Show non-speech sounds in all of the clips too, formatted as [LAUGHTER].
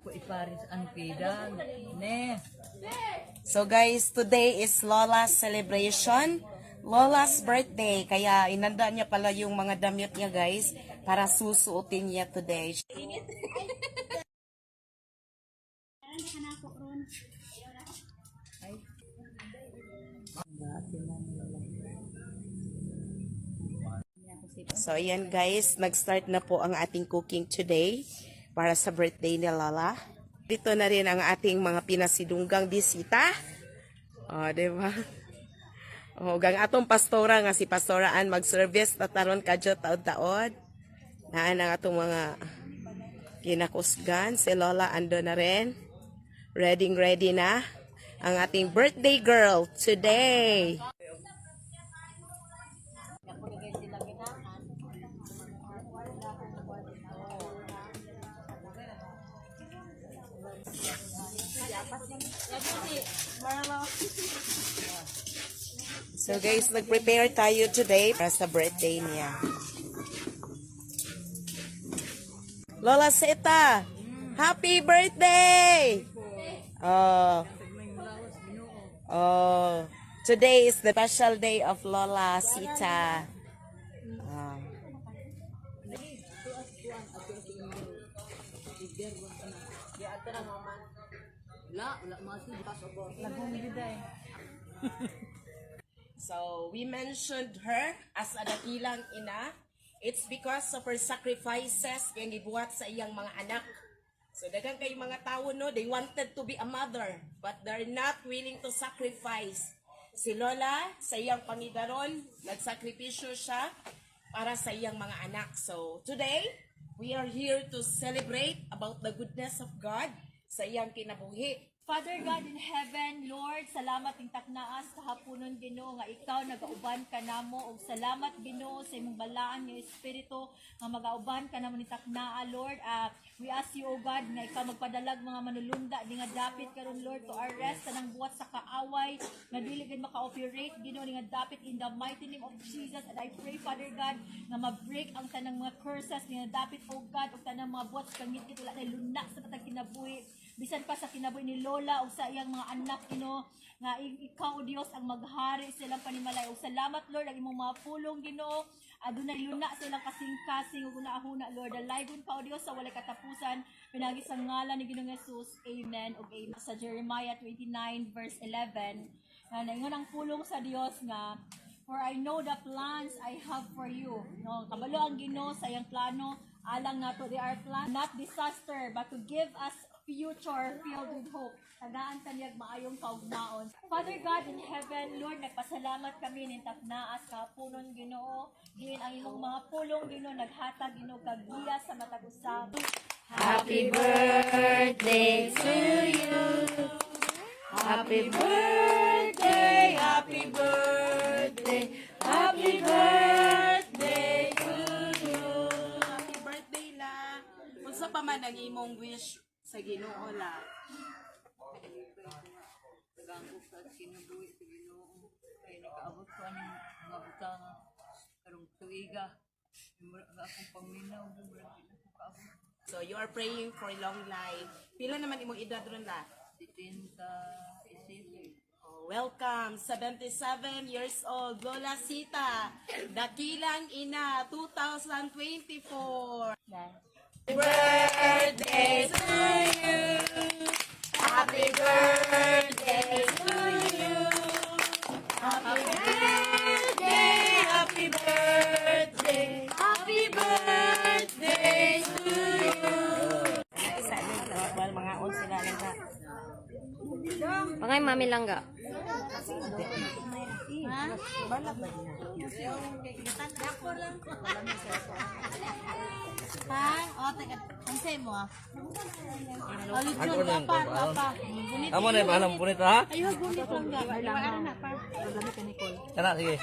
ako iparis ang pidang. Ne. So guys, today is Lola's celebration. Lola's birthday. Kaya inanda niya pala yung mga damit niya guys para susuotin niya today. So ayan guys, nag-start na po ang ating cooking today para sa birthday ni Lola. Dito na rin ang ating mga pinasidunggang bisita. O, di ba? O, gang atong pastora nga si pastoraan mag-service na taron kadyo taod-taod. Naan ang atong mga kinakusgan. Si Lola ando na rin. Ready ready na ang ating birthday girl today. So guys, nag-prepare tayo today para sa birthday niya. Lola Seta, happy birthday! Oh. Oh. Today is the special day of Lola Sita. Oh. La, pas. [LAUGHS] So, we mentioned her as a dakilang ina. It's because of her sacrifices yung gibuhat sa iyang mga anak. So, dagang kay mga tao, no, they wanted to be a mother, but they're not willing to sacrifice. Si Lola, sa iyang pangidaron, nagsakripisyo siya para sa iyang mga anak. So, today, we are here to celebrate about the goodness of God sa iyang kinabuhi. Father God in heaven, Lord, salamat ing taknaas kahaponon Ginoo nga ikaw nagauban ka namo ug salamat Ginoo sa imong balaan nga espiritu nga magauban ka namo ni taknaa Lord. Ah, we ask you O God nga ikaw magpadalag mga manulunda di nga dapit karon Lord to arrest tanang buhat sa kaaway nga dili gid maka-operate Ginoo ni nga dapit in the mighty name of Jesus and I pray Father God nga ma-break ang tanang mga curses nga dapit O God ug tanang mga buhat sa ngit wala na luna sa matag kinabuhi bisan pa sa kinabuhi ni Lola o sa iyang mga anak ino nga ikaw o Dios ang maghari silang panimalay. O salamat Lord ang imong mga pulong Ginoo adunay luna silang kasing-kasing ug una-huna Lord dalaygon ka o Dios sa walay katapusan. Pinagi sa ngalan ni Ginoong Jesus amen ug amen. Sa Jeremiah 29 verse 11 nga naingon ang pulong sa Dios nga For I know the plans I have for you. No, kabalo ang Ginoo sa iyang plano. Alang nato they are plan not disaster but to give us future filled with hope. Tagaan kaniyag maayong kaugnaon. Father God in heaven, Lord, nagpasalamat kami nin taknaas ka punon Ginoo. Diin ang imong mga pulong Ginoo naghatag Ginoo kag giya sa matag usab. Happy birthday to you. Happy birthday, happy birthday, happy birthday to you. Happy birthday la. Unsa pa man ang imong wish sa Ginoo la? Gangko sa kinabuhi sa Ginoo. Kay nakaabot ko aning mga butang karong tuiga. Akong paminaw, mura. So you are praying for long life. Pila naman imong edad ron la? Titinta, isisi. Oh, welcome, 77 years old, Lola Sita, Dakilang Ina, 2024. Birthday to you. Happy birthday to you. Happy birthday, happy birthday, happy birthday to you. Mga on sila lang ka. Mga mami langga. Ha? O, teka, ansay mo ah. Olive papa, papa. Gunit. Amo na balang punit ha? Ayaw, gunit lang ga. Kailangan na pa. Kana sige.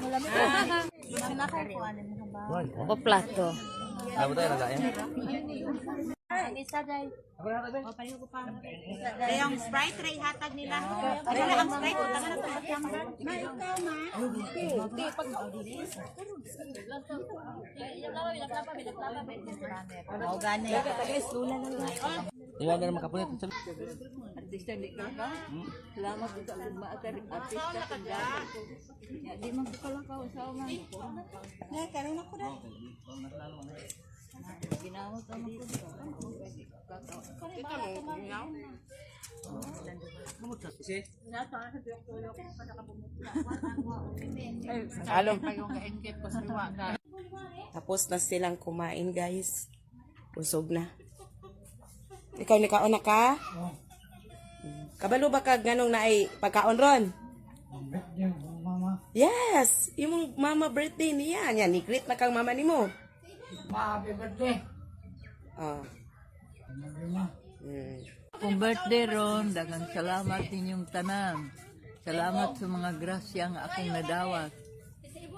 Malamit na. [LAUGHS] Malamit na ko ano mo ba? O plato. Abo tayo na. Isa. Ako tabi. O, pareho ko pa. Yung Sprite, tray hatag nila. Ano lang ang Sprite? Tanga na to. Oh, gani. Iwan na naman kapunit. Artista di ka ka? Salamat sa mga maatar artista ko. Ya, di man ko kalakaw sa man. Nay, kanina ko na. Ginamot naman ko. Alam. Ko sa luwa ka. Tapos na silang kumain, guys. Busog na. Ikaw ni kaon na ka? Kabalo ba ka ganong na ay pagkaon ron? Yes! Yung mama birthday niya. Yan, ni-greet na kang mama ni mo. Happy birthday. Oh. Mm. Kung birthday ron, dagang salamat ninyong tanan. Salamat sa mga grasya nga akong nadawat.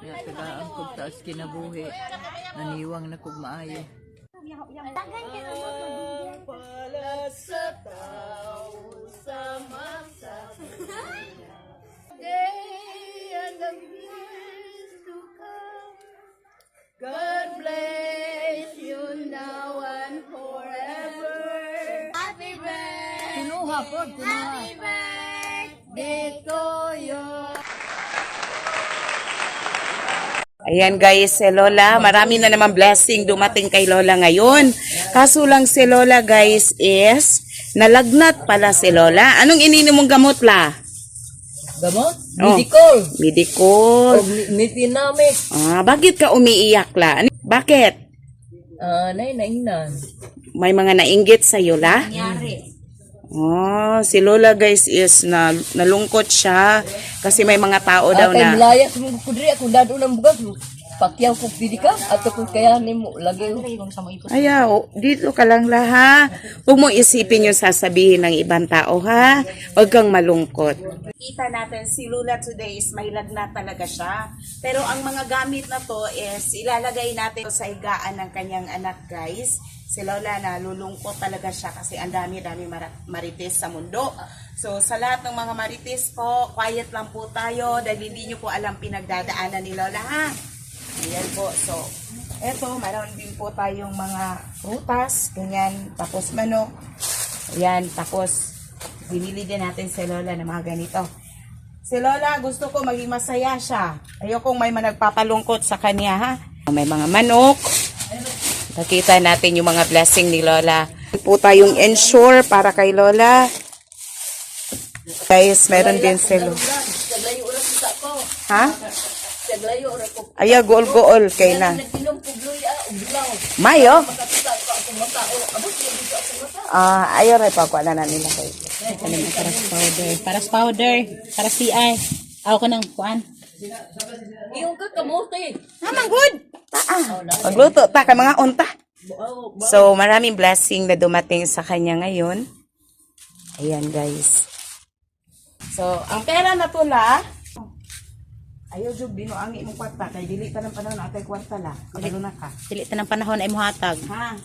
Ya, tagaan ko taas kinabuhi. Naniwang na kog maayo. Kinuha po, kinuha. Ayan guys, si Lola, marami na naman blessing dumating kay Lola ngayon. Kaso lang si Lola guys is, nalagnat pala si Lola. Anong ininom mong gamot la? Gamot? Oh. Medical. Medicol. Metinamic. Ah, bakit ka umiiyak la? Ano- Bakit? Ah, nay, nainan. May mga nainggit sa la? Oh, si Lola guys is na nalungkot siya kasi may mga tao daw na sa mga kudri, akong dado ng bugas. Pakyaw ko pili ka, at kung kaya ni mo, lagi Aya, oh, dito ka lang la ha. Huwag mo isipin yung sasabihin ng ibang tao ha. Huwag kang malungkot. Kita natin si Lula today is may lagnat talaga siya. Pero ang mga gamit na to is ilalagay natin sa higaan ng kanyang anak guys. Si Lola nalulungkot talaga siya kasi ang dami-dami marites sa mundo. So sa lahat ng mga marites po, quiet lang po tayo dahil hindi nyo po alam pinagdadaanan ni Lola ha. Ayan po. So, eto, meron din po tayong mga prutas, ganyan, tapos manok. Ayan, tapos binili din natin si Lola ng mga ganito. Si Lola, gusto ko maging masaya siya. Ayokong may managpapalungkot sa kanya, ha? May mga manok. Nakita natin yung mga blessing ni Lola. Po tayong ensure para kay Lola. Guys, meron din si Lola. Ha? Saglayo oras ko. Aya, gool-gool kay na. Ko. Mayo? Ko. Ah, ayaw rin pa na nila kay. Paras powder. Paras powder. Paras CI. Ako ko ng kuan. Iyong ka kamote. Naman good. Taa. Magluto ta ka mga unta. So, maraming blessing na dumating sa kanya ngayon. Ayan, guys. So, ang pera na to la, ayaw jud binuangi mo kwarta kay dili pa ng panahon atay kwarta la. Kabalo na ka. Dili ta ng panahon ay muhatag. Ha.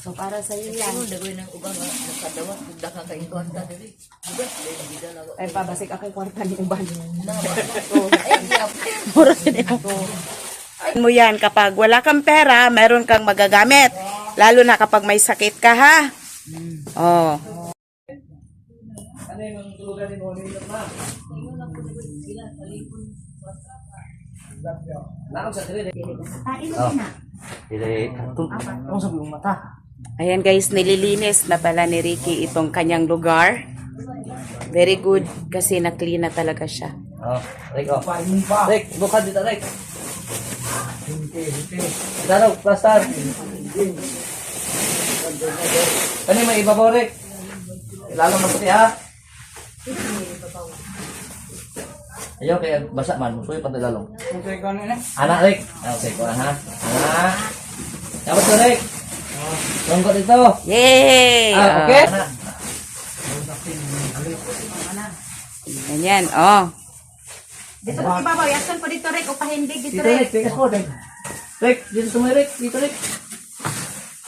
So, para sa iyo yan. Ano dagawin ng ugang nakadawat kung daka ka ingkwarta dili. Diba? Dili bida na ko. Ay, pabasik akong kwarta ni Uban. [LAUGHS] Ay, di ako. Mura din ako. mo yan kapag wala kang pera, meron kang magagamit. Lalo na kapag may sakit ka, ha? Oh. Ano yung tulugan ni mo? Nilot na. Oh. Dire, katong. Anong sabi mong mata? Ayan guys, nililinis na pala ni Ricky itong kanyang lugar. Very good kasi na-clean na talaga siya. Oh, Rick, oh. Rick, bukan dito, Rick. Darog, plaster. Ano yung may iba po, Rick? Lalo maputi, ha? Ayaw, kaya basa man. Musuyo pa lalong. Anak, Rick. Ah, Okay, ko ha. Anak. Dapat to, Rick. Tungkot ito. Yay! Ah, okay? Ganyan, oh. Dito ko ibabaw. Yasan ko dito Rick. Upahindig dito Dito, Rick. Po, Rick. Rick, dito tumoy, Rick. Dito, Rick.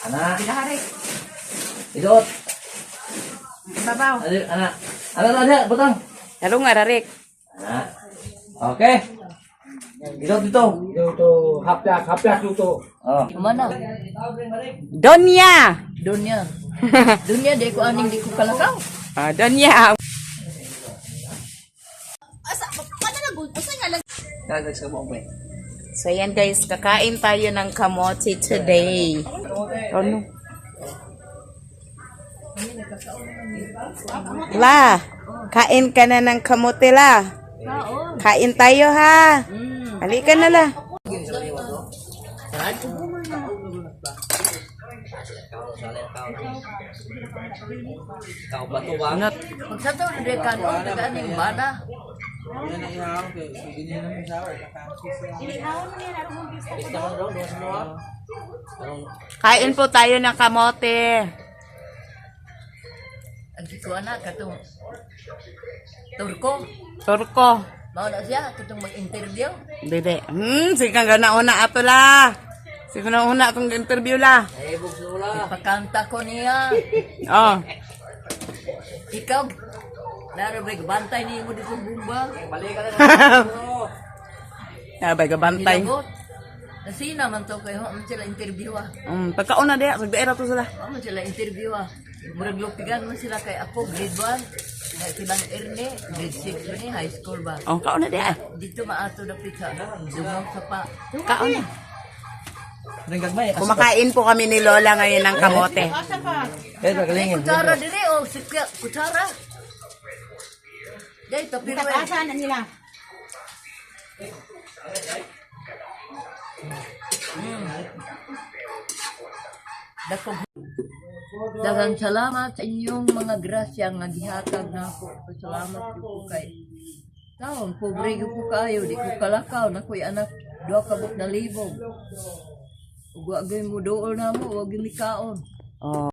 Anak. Dito Rick. Idot. Babaw. Anak. Anak, anak, anak, butang. Lalo nga, Rarik. Anak. Okay. Idot dito. Dito, hapyak, hapyak dito. Oh. Mana? Donya! Dunya. [LAUGHS] Dunya, di ko aning di ko kalakaw. Ah, Donya! Kagag sa mo, pre. So, yan guys, kakain tayo ng kamote today. Ano? La, kain ka na ng kamote la. Kain tayo ha. Halika na la. Kau batu bang. Pag sa to, di ka no, taga aning bada. Kain po tayo ng kamote. Ang ko anak, katong Turko. Turko. Mao na siya, katong mag-interview. Dede. Hmm, sige nga na una ato la. Sige na una atong interview la. Eh, bukso lah. Ipakanta ko niya. [LAUGHS] Oh. Ikaw, narabay, bantay niyo mo dito bumba. Balik ka na. Abay [LAUGHS] gabantay. Nilagot. Nasina man to kayo, man sila interview ah. Um, pagkauna diya, sagdaera to sila. Ano sila interview ah. Murag lupigan mo sila kay ako, grade 1. Nga silang Erne, grade 6 ba ni, high school ba. Oh, kauna diya. Dito maato na pizza. Dungaw sa pa. Kauna. Ringgag ba? Kumakain po kami ni Lola ngayon ng kamote. Eh, pagalingin. Kutsara dire o, sikya, kutsara. Dahil tapiro eh. na nila? Dakog. Daghang salamat sa inyong mga grasya nga gihatag na ako. Salamat ko kay Taon, pobre gyud ko kayo, di ko kalakaw na ko'y anak, duha kabot na libog. Ug wa gyud mo dool na mo, wa gyud mi kaon. Oh.